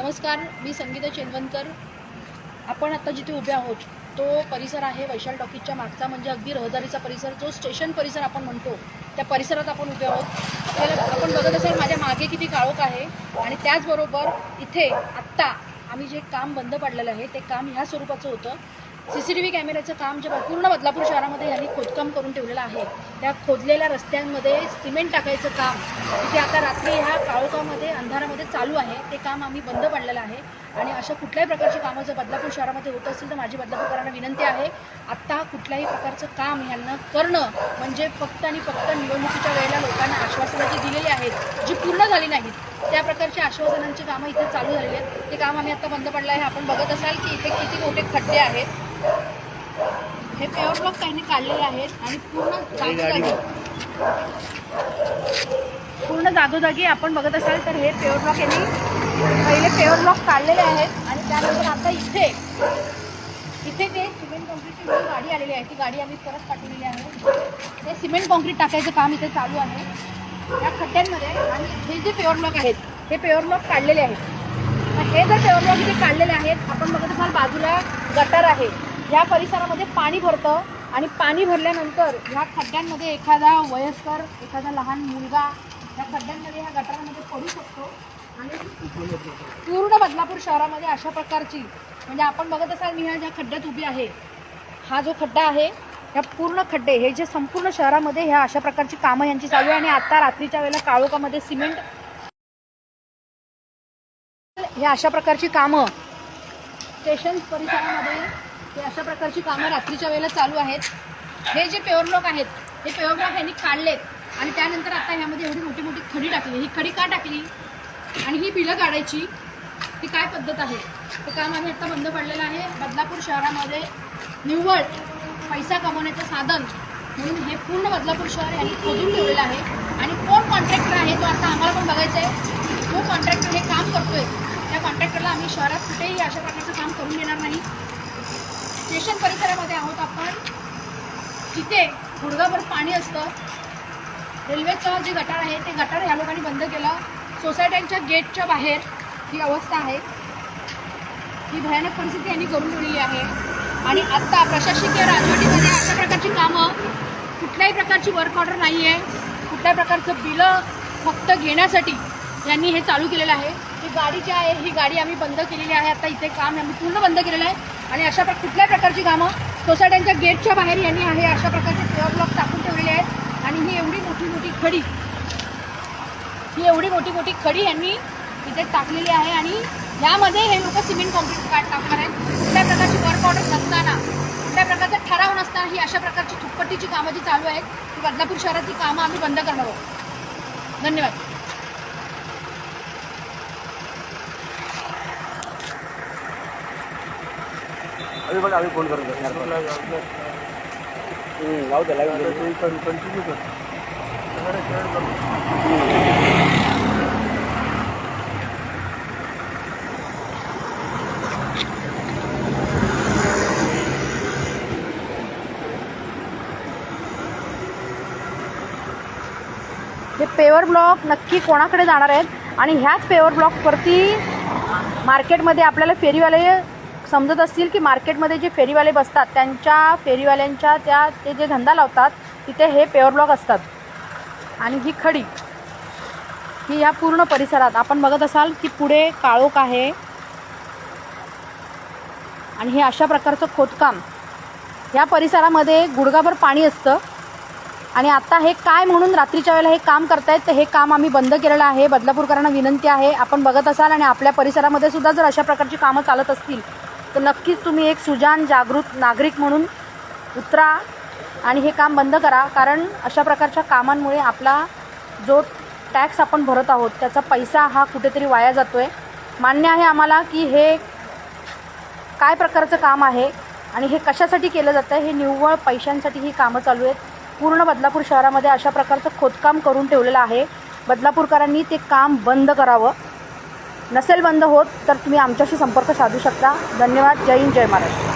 नमस्कार मी संगीता चेनवनकर आपण आता जिथे उभे आहोत तो परिसर आहे वैशाल टॉकीजच्या मागचा म्हणजे अगदी रहदारीचा परिसर जो स्टेशन परिसर आपण म्हणतो त्या परिसरात आपण उभे आहोत. आपल्याला आपण बघत असाल माझ्या मागे किती काळोख आहे आणि त्याचबरोबर इथे आत्ता आम्ही जे काम बंद पडलेलं आहे ते काम ह्या स्वरूपाचं होतं. सी सी टी व्ही कॅमेऱ्याचं काम जे पूर्ण बदलापूर शहरामध्ये यांनी खोदकाम करून ठेवलेलं आहे. त्या खोदलेल्या रस्त्यांमध्ये सिमेंट टाकायचं काम तिथे आता रात्री ह्या काळोखामध्ये अंधारामध्ये चालू आहे ते काम आम्ही बंद पडलेलं आहे. आणि अशा कुठल्याही प्रकारची कामं जर बदलापूर शहरामध्ये होत असतील तर माझी बदलापूरकरांना विनंती आहे आत्ता कुठल्याही प्रकारचं काम यांना करणं म्हणजे फक्त आणि फक्त निवडणुकीच्या वेळेला लोकांना आश्वासनं जी दिलेली आहेत जी पूर्ण झाली नाहीत. त्या प्रकारची आश्वासनांची कामं इथे चालू झालेली आहेत. ते काम आम्ही आत्ता बंद पडलं आहे. आपण बघत असाल की इथे किती मोठे खड्डे आहेत. हे पेवर ब्लॉक त्यांनी काढलेले आहेत आणि पूर्ण जागोजागी पूर्ण जागोजागी आपण बघत असाल तर हे पेवर ब्लॉक यांनी पहिले पेवर ब्लॉक काढलेले आहेत आणि त्यानंतर आता इथे इथे ते सिमेंट कॉन्क्रीटची जी गाडी आलेली आहे ती गाडी आम्ही परत पाठवलेली आहे. ते सिमेंट कॉन्क्रीट टाकायचं काम इथे चालू आहे. या खड्ड्यांमध्ये आणि हे जे पेवर ब्लॉक आहेत हे पेवर ब्लॉक काढलेले आहेत. हे जर पेवर ब्लॉक इथे काढलेले आहेत आपण बघत असाल बाजूला गटर आहे. ह्या परिसरामध्ये पाणी भरतं आणि पाणी भरल्यानंतर ह्या खड्ड्यांमध्ये एखादा वयस्कर एखादा लहान मुलगा ह्या खड्ड्यांमध्ये ह्या गटारामध्ये पडू शकतो. आणि पूर्ण बदलापूर शहरामध्ये अशा प्रकारची म्हणजे आपण बघत असाल मी ह्या ज्या खड्ड्यात उभी आहे हा जो खड्डा आहे ह्या पूर्ण खड्डे हे जे संपूर्ण शहरामध्ये ह्या अशा प्रकारची कामं यांची चालू आहे. आणि आत्ता रात्रीच्या वेळेला काळोखामध्ये सिमेंट हे अशा प्रकारची कामं स्टेशन परिसरामध्ये हे अशा प्रकारची कामं रात्रीच्या वेळेला चालू आहेत. हे जे पेवर ब्लॉक आहेत हे पेवर ब्लॉक यांनी काढलेत. आणि त्यानंतर आता ह्यामध्ये एवढी मोठी मोठी खडी टाकली. ही खडी का टाकली? आणि ही बिलं काढायची ही काय पद्धत आहे? ते काम आम्ही आता बंद पडलेलं आहे? बदलापूर शहरामध्ये निव्वळ पैसा कमवण्याचं साधन म्हणून हे पूर्ण बदलापूर शहर यांनी खोदून ठेवलेलं आहे. आणि कोण कॉन्ट्रॅक्टर आहे तो आता आम्हाला पण बघायचं आहे तो कॉन्ट्रॅक्टर हे काम करतोय त्या कॉन्ट्रॅक्टरला आम्ही शहरात कुठेही अशा प्रकारचं काम करून देणार नाही. स्टेशन परिसरामध्ये आहोत आपण. तिथे गुडगाभर पाणी असतं. रेल्वेचं जे गटार आहे ते गटार या लोकांनी बंद केलं. सोसायट्यांच्या गेटच्या बाहेर ही अवस्था आहे. ही भयानक परिस्थिती यांनी करून ठेवलेली आहे. आणि आत्ता प्रशासकीय राजवटीमध्ये अशा प्रकारची कामं कुठल्याही प्रकारची वर्क ऑर्डर नाही आहे कुठल्याही प्रकारचं बिलं फक्त घेण्यासाठी यांनी हे चालू केलेलं आहे. ही गाडी जी आहे ही गाडी आम्ही बंद केलेली आहे. आता इथे काम आम्ही पूर्ण बंद केलेलं आहे. आणि अशा प्र कुठल्या प्रकारची कामं? सोसायट्यांच्या गेटच्या बाहेर यांनी आहे अशा प्रकारचे पेवर ब्लॉक टाकून ठेवलेले आहेत. आणि ही एवढी मोठी मोठी खडी ही एवढी मोठी मोठी खडी यांनी इथे टाकलेली आहे. आणि यामध्ये हे लोक सिमेंट कॉन्क्रीट काट टाकणार आहेत. कुठल्या प्रकारची वर्क ऑर्डर नसताना कुठल्या प्रकारचा ठराव नसताना ही अशा प्रकारची थुप्पटीची कामं जी चालू आहेत ती बदलापूर शहरातली कामं आम्ही बंद करणार आहोत. धन्यवाद. अभी बघा आम्ही फोन करून जाऊ जाऊ द्या लाईव्ह कंटिन्यू कर. हे पेवर ब्लॉक नक्की कोणाकडे जाणार आहेत? आणि ह्याच पेवर ब्लॉकवरती मार्केटमध्ये आपल्याला फेरीवाले समजत असतील की मार्केटमध्ये जे फेरीवाले बसतात त्यांच्या फेरीवाल्यांच्या त्या ते जे धंदा लावतात तिथे हे पेवर ब्लॉक असतात. आणि ही खडी ही या पूर्ण परिसरात आपण बघत असाल की पुढे काळोख आहे. आणि हे अशा प्रकारचं खोदकाम या परिसरामध्ये गुडघाभर पाणी असतं. आणि आता हे काय म्हणून रात्रीच्या वेळेला हे काम करतायत तर हे काम आम्ही बंद केलेलं आहे. बदलापूरकरांना विनंती आहे. आपण बघत असाल आणि आपल्या परिसरामध्ये सुद्धा जर अशा प्रकारची कामं चालत असतील तर नक्कीच तुम्ही एक सुजान जागृत नागरिक म्हणून उतरा आणि हे काम बंद करा कारण अशा प्रकारच्या कामांमुळे आपला जो टॅक्स आपण भरत आहोत त्याचा पैसा हा कुठेतरी वाया जातो आहे मान्य आहे आम्हाला की हे काय प्रकारचं काम आहे आणि हे कशासाठी केलं जातं आहे हे निव्वळ पैशांसाठी ही कामं चालू आहेत. पूर्ण बदलापूर शहरामध्ये अशा प्रकारचं खोदकाम करून ठेवलेलं आहे. बदलापूरकरांनी ते काम बंद करावं. नसेल बंद होत तर तुम्ही आमच्याशी संपर्क साधू शकता. धन्यवाद. जय हिंद जय महाराष्ट्र.